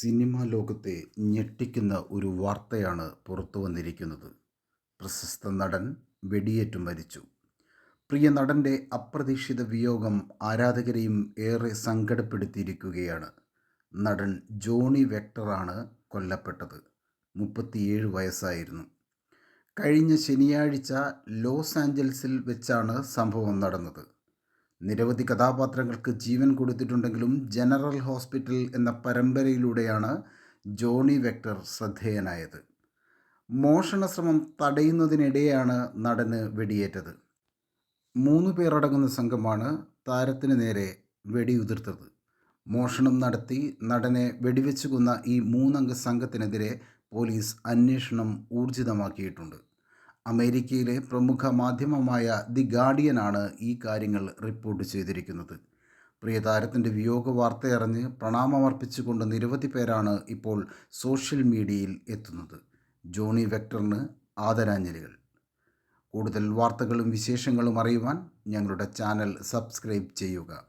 Cinema ലോകത്തെ ഞെട്ടിക്കുന്ന ഒരു വാർത്തയാണ് പുറത്തു വന്നിരിക്കുന്നത്. പ്രശസ്ത നടൻ വെടിയേറ്റു മരിച്ചു. പ്രിയ നടന്റെ അപ്രതീക്ഷിത വിയോഗം ആരാധകരെയും ഏറെ സങ്കടപ്പെടുത്തിയിരിക്കുകയാണ്. നടൻ ജോണി വെക്ടറാണ് കൊല്ലപ്പെട്ടത്. മുപ്പത്തിയേഴ് വയസ്സായിരുന്നു. കഴിഞ്ഞ ശനിയാഴ്ച ലോസ് ആഞ്ചൽസിൽ വെച്ചാണ് സംഭവം നടന്നത്. നിരവധി കഥാപാത്രങ്ങൾക്ക് ജീവൻ കൊടുത്തിട്ടുണ്ടെങ്കിലും ജനറൽ ഹോസ്പിറ്റൽ എന്ന പരമ്പരയിലൂടെയാണ് ജോണി വെക്ടർ ശ്രദ്ധേയനായത്. മോഷണ ശ്രമം തടയുന്നതിനിടെയാണ് നടന് വെടിയേറ്റത്. മൂന്ന് പേരടങ്ങുന്ന സംഘമാണ് താരത്തിന് നേരെ വെടിയുതിർത്തത്. മോഷണം നടത്തി നടനെ വെടിവെച്ചു കൊന്ന ഈ മൂന്നംഗ സംഘത്തിനെതിരെ പോലീസ് അന്വേഷണം ഊർജിതമാക്കിയിട്ടുണ്ട്. അമേരിക്കയിലെ പ്രമുഖ മാധ്യമമായ ദി ഗാർഡിയനാണ് ഈ കാര്യങ്ങൾ റിപ്പോർട്ട് ചെയ്തിരിക്കുന്നത്. പ്രിയ താരത്തിന്റെ വിയോഗ വാർത്തയറിഞ്ഞ് പ്രണാമമർപ്പിച്ചുകൊണ്ട് നിരവധി പേരാണ് ഇപ്പോൾ സോഷ്യൽ മീഡിയയിൽ എത്തുന്നത്. ജോണി വെക്ടറിന് ആദരാഞ്ജലികൾ. കൂടുതൽ വാർത്തകളും വിശേഷങ്ങളും അറിയുവാൻ ഞങ്ങളുടെ ചാനൽ സബ്സ്ക്രൈബ് ചെയ്യുക.